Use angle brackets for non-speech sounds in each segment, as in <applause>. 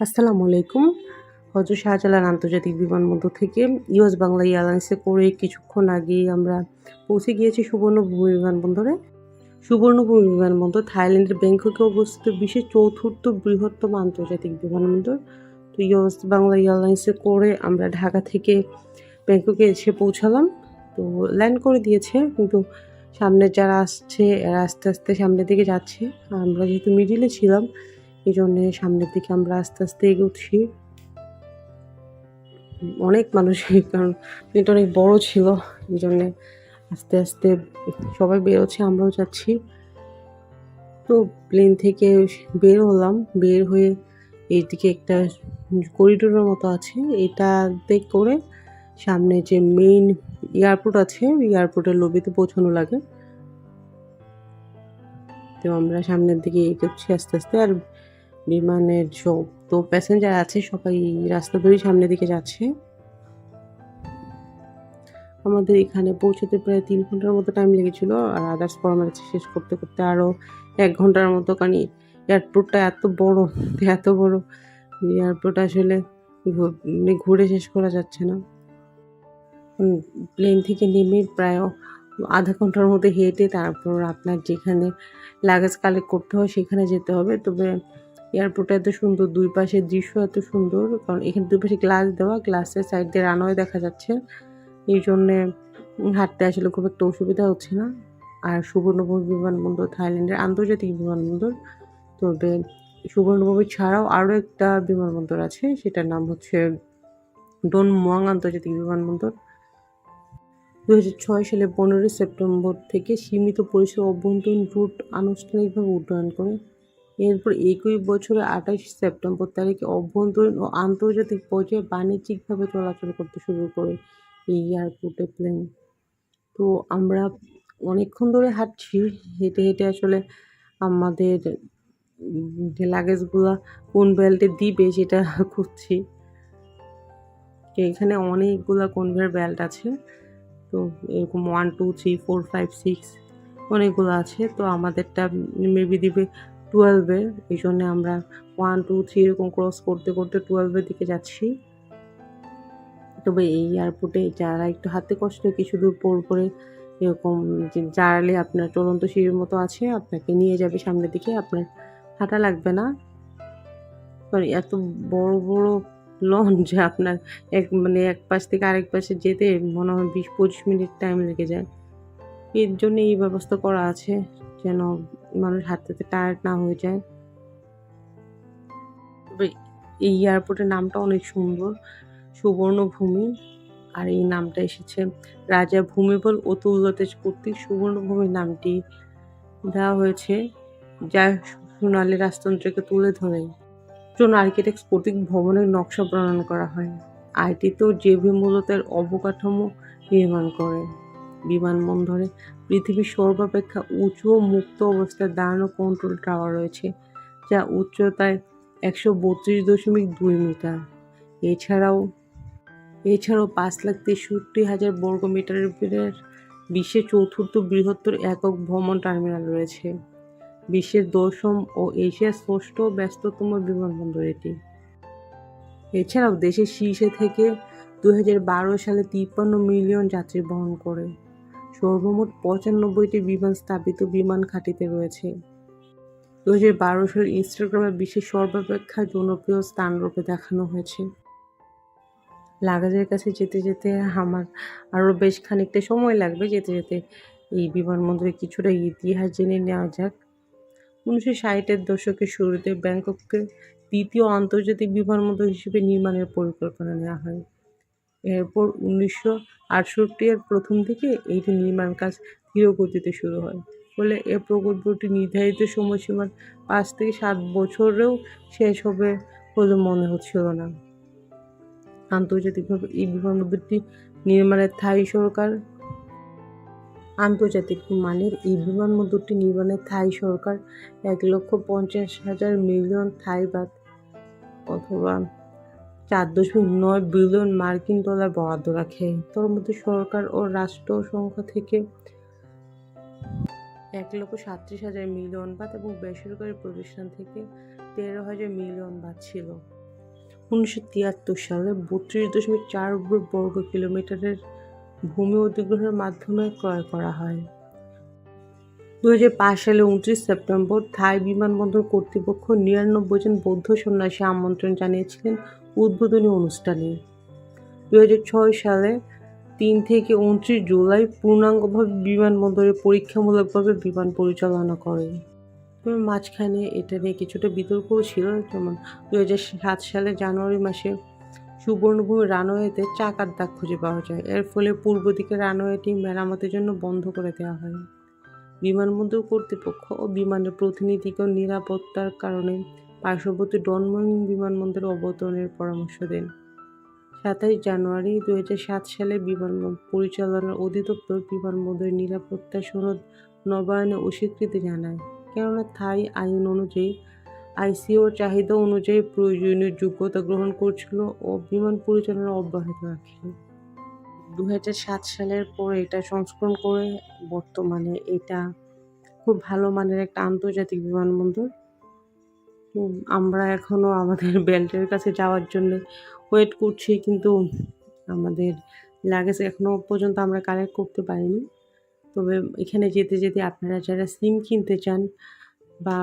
আসসালামু আলাইকুম। হজরত শাহজালাল আন্তর্জাতিক বিমানবন্দর থেকে ইউএস বাংলা এয়ারলাইন্সে করে কিছুক্ষণ আগেই আমরা পৌঁছে গিয়েছি সুবর্ণভূমি বিমানবন্দরে। সুবর্ণভূমি বিমানবন্দর থাইল্যান্ডের ব্যাংককে অবস্থিত বিশ্বের চতুর্থ বৃহত্তম আন্তর্জাতিক বিমানবন্দর। তো ইউএস বাংলা এয়ারলাইন্সে করে আমরা ঢাকা থেকে ব্যাংককে এসে পৌঁছালাম। তো ল্যান্ড করে দিয়েছে, কিন্তু সামনে যারা আসছে, এরা আস্তে আস্তে সামনের দিকে যাচ্ছে। আমরা যেহেতু মিডিলে ছিলাম এই জন্যে সামনের দিকে আমরা আস্তে আস্তে এগোচ্ছি। অনেক মানুষ, কারণ প্লেনটা অনেক বড় ছিল, এই জন্যে আস্তে আস্তে সবাই বেরোচ্ছে, আমরাও যাচ্ছি। তো প্লেন থেকে বের হলাম, বের হয়ে এইদিকে একটা করিডোরের মতো আছে। এটাতে করে সামনে যে মেইন এয়ারপোর্ট আছে এয়ারপোর্টের লবিতে পৌঁছানো লাগে। তো আমরা সামনের দিকে এগোচ্ছি আস্তে আস্তে, আর বিমানের সব তো প্যাসেঞ্জার আছে, সবাই রাস্তা ধরেই সামনের দিকে যাচ্ছে। আমাদের এখানে পৌঁছতে প্রায় তিন ঘণ্টার মতো টাইম লেগেছিল, আর আদার্স ফর্মালিটি শেষ করতে করতে আরও এক ঘণ্টার মতো, কারণ এয়ারপোর্টটা এত বড় এত বড় এয়ারপোর্ট আসলে মানে ঘুরে শেষ করা যাচ্ছে না। প্লেন থেকে নেমে প্রায় আধা ঘণ্টার মধ্যে হেঁটে তারপর আপনার যেখানে লাগেজ কালেক্ট করতে হয়, সেখানে যেতে হবে। তবে এয়ারপোর্টটা এত সুন্দর, দুই পাশের দৃশ্য এত সুন্দর। কারণ এখানে দুই পাশে গ্লাস দেওয়া গ্লাসের সাইড দিয়ে রানওয়ে দেখা যাচ্ছে। এই জন্যে হাঁটতে আসলে খুব একটা অসুবিধা হচ্ছে না। আর সুবর্ণভূমি বিমানবন্দর থাইল্যান্ডের আন্তর্জাতিক বিমানবন্দর। তবে সুবর্ণভূমি ছাড়াও আরও একটা বিমানবন্দর আছে, সেটার নাম হচ্ছে ডোন মোয়াং আন্তর্জাতিক বিমানবন্দর। দু ছয় সালে পনেরোই সেপ্টেম্বর থেকে সীমিত পরিষেবা অভ্যন্তরীণ রুট আনুষ্ঠানিকভাবে উড্ডয়ন করে এরপর একই বছরে আঠাশ সেপ্টেম্বর তারিখে অভ্যন্তরীণ ও আন্তর্জাতিক পর্যায়ে বাণিজ্যিকভাবে চলাচল করতে শুরু করে এই এয়ারপোর্টে প্লেন তো আমরা অনেকক্ষণ ধরে হাঁটছি, হেঁটে হেঁটে আসলে আমাদের যে লাগেজগুলো কোন বেল্টে দিবে সেটা <laughs> খুঁজছি। এখানে অনেকগুলো কনভেয়ার বেল্ট আছে। তো এরকম one two three four five six অনেকগুলো আছে। তো আমাদেরটা মেবি দিবে টুয়েলভে এই জন্যে আমরা ওয়ান টু থ্রি এরকম ক্রস করতে করতে টুয়েলভের দিকে যাচ্ছি। তবে এই এয়ারপোর্টে যারা একটু হাতে কষ্ট, কিছু দূর পর পরে এরকম যে জারালে আপনার চলন্ত সিঁড়ির মতো আছে, আপনাকে নিয়ে যাবে সামনের দিকে, আপনার হাঁটা লাগবে না। সরি এত বড় বড় লঞ্চ আপনার এক মানে এক পাশ থেকে আরেক পাশে যেতে মনে হয় বিশ, পঁচিশ মিনিট টাইম লেগে যায়। এর জন্য এই ব্যবস্থা করা আছে। যেন মানুষ হাঁটতে টায়ার্ড না হয়ে যায়। এই এয়ারপোর্টের নামটা অনেক সুন্দর, সুবর্ণভূমি। আর এই নামটা এসেছে রাজা ভূমিবল অতুল্যতেজ কর্তৃক। সুবর্ণভূমি নামটি দেওয়া হয়েছে যা সোনালী রাজতন্ত্রকে তুলে ধরে। জন আর্কিটেক্ট কর্তৃক ভবনের নকশা প্রণয়ন করা হয়। আইটিতেও জেভি মূলত এর অবকাঠামো নির্মাণ করে। বিমানবন্দরে পৃথিবীর সর্বাপেক্ষা উঁচু মুক্ত অবস্থায় দাঁড়ানো কন্ট্রোল টাওয়ার রয়েছে, যা উচ্চতায় একশো বত্রিশ দশমিক দুই মিটার। এছাড়াও এছাড়াও পাঁচ লাখ তেষট্টি হাজার বর্গ মিটারের বিশ্বের চতুর্থ বৃহত্তর একক ভ্রমণ টার্মিনাল রয়েছে, বিশ্বের দশম ও এশিয়ার ষষ্ঠ ব্যস্ততম বিমানবন্দর এটি। এছাড়াও দেশের শীর্ষে থেকে দু হাজার বারো সালে তিপ্পান্ন মিলিয়ন যাত্রী বহন করে। সর্বমোট পঁচানব্বইটি বিমান স্থাপিত বিমান ঘাঁটিতে রয়েছে। দু হাজার বারো সালে ইনস্টাগ্রামে বিশ্বের সর্বাপেক্ষা জনপ্রিয় স্থানরূপে দেখানো হয়েছে। লাগাজের কাছে যেতে যেতে আমার আরও বেশ খানিকটা সময় লাগবে যেতে যেতে এই বিমানবন্দরে কিছুটা ইতিহাস জেনে নেওয়া যাক। উনিশশো ষাটের দশকের শুরুতে ব্যাংককে দ্বিতীয় আন্তর্জাতিক বিমানবন্দর হিসেবে নির্মাণের পরিকল্পনা নেওয়া হয়। এরপর উনিশশো আটষট্টি এর প্রথম থেকে এইটি নির্মাণ কাজ ধীর গতিতে শুরু হয়। ফলে এ প্রকল্পটি নির্ধারিত সময়সীমার পাঁচ থেকে সাত বছরেও শেষ হবে বলে মনে হচ্ছিল না। আন্তর্জাতিকভাবে এই বিমানবন্দরটি নির্মাণের থাই সরকার আন্তর্জাতিক মানের এই বিমানবন্দরটি নির্মাণে থাই সরকার এক লক্ষ পঞ্চাশ হাজার মিলিয়ন থাই বাদ অথবা চার দশমিক নয় বিলিয়ন মার্কিন ডলার বরাদ্দ রাখে। তার মধ্যে সরকার ও রাষ্ট্র সংখ্যা থেকে এক লক্ষ সাতত্রিশ হাজার মিলিয়ন বাদ এবং বেসরকারি প্রতিষ্ঠান থেকে তেরো হাজার মিলিয়ন বাদ ছিল। উনিশশো তিয়াত্তর সালে বত্রিশ দশমিক চার বর্গ কিলোমিটারের ভূমি অধিগ্রহণের মাধ্যমে ক্রয় করা হয়। দু হাজার পাঁচ সালে উনত্রিশ সেপ্টেম্বর থাই বিমানবন্দর কর্তৃপক্ষ নিরানব্বই জন বৌদ্ধ সন্ন্যাসী আমন্ত্রণ জানিয়েছিলেন উদ্বোধনী অনুষ্ঠানে। দু হাজার ছয় সালে তিন থেকে উনত্রিশ জুলাই পূর্ণাঙ্গভাবে বিমানবন্দরে পরীক্ষামূলকভাবে বিমান পরিচালনা করে মাঝখানে এটা নিয়ে কিছুটা বিতর্কও ছিল, যেমন দু সাত সালে জানুয়ারি মাসে সুবর্ণভূমি রানওয়েতে চাকার দাগ খুঁজে পাওয়া যায়। এর ফলে পূর্ব দিকে রানওয়েটি মেরামতের জন্য বন্ধ করে দেওয়া হয়। বিমানবন্দর কর্তৃপক্ষ ও বিমানের প্রতিনিধিকেও নিরাপত্তার কারণে পার্শ্ববর্তী ডনমং বিমানবন্দরে অবতরণের পরামর্শ দেন। সাতাইশ জানুয়ারি দু সাত সালে বিমান পরিচালনার অধিদপ্তর বিমানবন্দরের নিরাপত্তা সনদ নবায়নে অস্বীকৃতি জানায়। কেননা থাই আইন অনুযায়ী আইসিওর চাহিদা অনুযায়ী প্রয়োজনীয় যোগ্যতা গ্রহণ করছিল ও বিমান পরিচালনা অব্যাহত রাখে। দু সালের পর এটা সংস্করণ করে বর্তমানে এটা খুব ভালো মানের একটা আন্তর্জাতিক বিমানবন্দর। আমরা এখনও আমাদের <laughs> বেল্টের কাছে যাওয়ার জন্য ওয়েট করছি, কিন্তু আমাদের লাগেজ এখনও পর্যন্ত আমরা কালেক্ট করতে পারিনি। তবে এখানে যেতে যেতে আপনারা যারা সিম কিনতে চান বা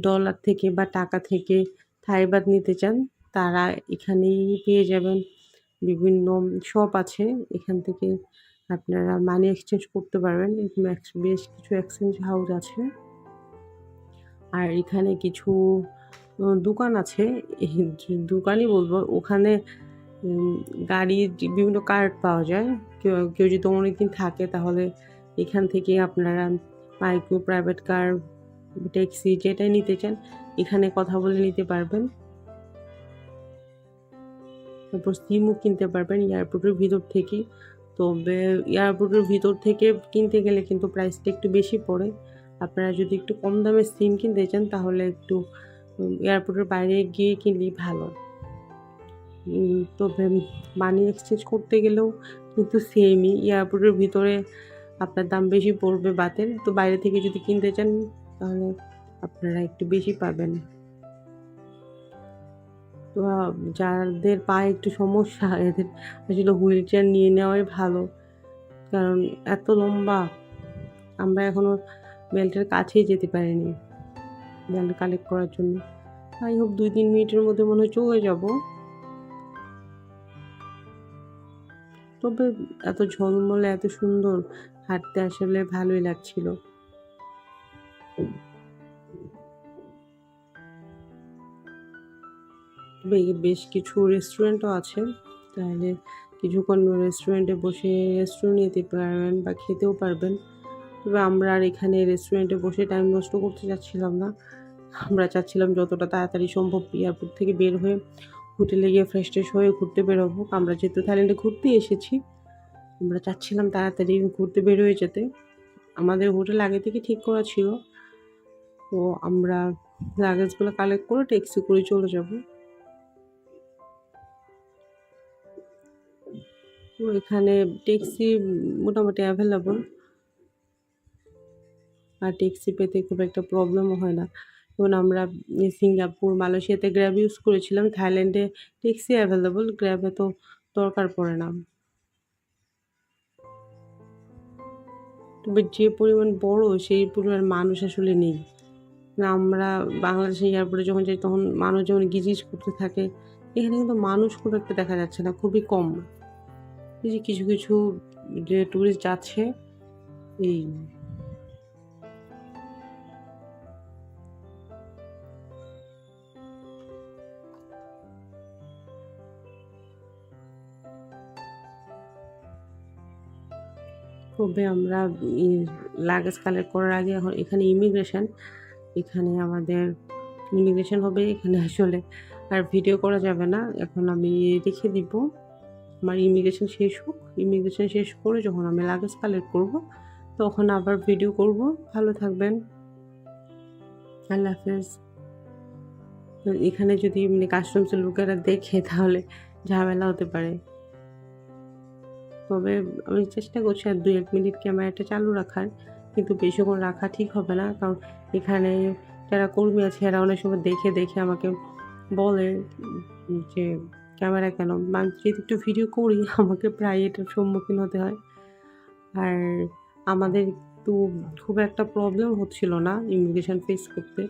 ডলার থেকে বা টাকা থেকে থাইবাদ নিতে চান, তারা এখানেই পেয়ে যাবেন। বিভিন্ন শপ আছে, এখান থেকে আপনারা মানি এক্সচেঞ্জ করতে পারবেন। এরকম বেশ কিছু এক্সচেঞ্জ হাউস আছে। আর এখানে কিছু দোকান আছে। দোকানই বলব। ওখানে গাড়ির বিভিন্ন কার্ড পাওয়া যায়। কেউ কেউ যদি অনেকদিন থাকে তাহলে এখান থেকে আপনারা মাইক্রো, প্রাইভেট কার, ট্যাক্সি যেটাই নিতে চান, এখানে কথা বলে নিতে পারবেন। তারপর সিমও কিনতে পারবেন এয়ারপোর্টের ভিতর থেকেই তবে এয়ারপোর্টের ভিতর থেকে কিনতে গেলে কিন্তু প্রাইসটা একটু বেশি পড়ে। আপনারা যদি একটু কম দামে সিম কিনতে চান তাহলে একটু এয়ারপোর্টের বাইরে গিয়ে কিনলেই ভালো। তবে মানি এক্সচেঞ্জ করতে গেলেও কিন্তু সেমই এয়ারপোর্টের ভিতরে আপনার দাম বেশি পড়বে বাতের। তো বাইরে থেকে যদি কিনতে চান, তাহলে আপনারা একটু বেশি পাবেন। তো যাদের পায়ে একটু সমস্যা, এদের আসলে হুইল চেয়ার নিয়ে নেওয়াই ভালো। কারণ এত লম্বা, আমরা এখনও বেল্টের কাছেই যেতে পারিনি। বেল্ট কালেক্ট করার জন্য। আই হোপ দুই তিন মিনিটের মধ্যে মনে হয় চলে যাব। তবে এত ঝলমলে, এত সুন্দর হাঁটতে আসলে ভালোই লাগছিল। তবে বেশ কিছু রেস্টুরেন্টও আছে। তাহলে কিছুক্ষণ রেস্টুরেন্টে বসে রেস্টুরেন্ট নিতে পারবেন বা খেতেও পারবেন। তবে আমরা আর এখানে রেস্টুরেন্টে বসে টাইম নষ্ট করতে চাচ্ছিলাম না। আমরা চাচ্ছিলাম যতটা তাড়াতাড়ি সম্ভব এয়ারপোর্ট থেকে বের হয়ে হোটেলে গিয়ে ফ্রেশ ট্রেশ হয়ে ঘুরতে বেরোবো। আমরা যেহেতু থাইল্যান্ডে ঘুরতে এসেছি, আমরা চাচ্ছিলাম তাড়াতাড়ি ঘুরতে বের হয়ে যেতে। আমাদের হোটেল আগে থেকে ঠিক করা ছিল। তো আমরা লাগেজগুলো কালেক্ট করে ট্যাক্সি করে চলে যাব। তো এখানে ট্যাক্সি মোটামুটি অ্যাভেলেবল আর ট্যাক্সি পেতে খুব একটা প্রবলেমও হয় না। যেমন আমরা সিঙ্গাপুর, মালয়েশিয়াতে গ্র্যাব ইউজ করেছিলাম। থাইল্যান্ডে ট্যাক্সি অ্যাভেলেবল গ্র্যাবে তো দরকার পড়ে না। তবে যে পরিমাণ বড়, সেই পরিমাণ মানুষ আসলে নেই। আমরা বাংলাদেশে এয়ারপোর্টে যখন যাই, তখন মানুষ যখন গিজিজ করতে থাকে, এখানে কিন্তু মানুষ খুব একটা দেখা যাচ্ছে না, খুবই কম। এই যে কিছু কিছু যে ট্যুরিস্ট যাচ্ছে, এই তবে আমরা লাগেজ কালেক্ট করার আগে এখন এখানে ইমিগ্রেশন এখানে আমাদের ইমিগ্রেশন হবে, এখানে আসলে আর ভিডিও করা যাবে না। এখন আমি রেখে দিব, আমার ইমিগ্রেশন শেষ হোক। ইমিগ্রেশন শেষ করে যখন আমি লাগেজ কালেক্ট করব, তখন আবার ভিডিও করব। ভালো থাকবেন। আল্লাহ হাফেজ। এখানে যদি মানে কাস্টমসের লোকেরা দেখে তাহলে ঝামেলা হতে পারে। তবে আমি চেষ্টা করছি আর দুই এক মিনিট ক্যামেরাটা চালু রাখার কিন্তু বেশিক্ষণ রাখা ঠিক হবে না কারণ এখানে যারা কর্মী আছে, এরা অনেক সময় দেখে দেখে আমাকে বলে যে, ক্যামেরা কেন? আমি যদি একটু ভিডিও করি, আমাকে প্রায় এটার সম্মুখীন হতে হয়। আর আমাদের তো খুব একটা প্রবলেম হচ্ছিল না ইমিগ্রেশন ফেস করতে।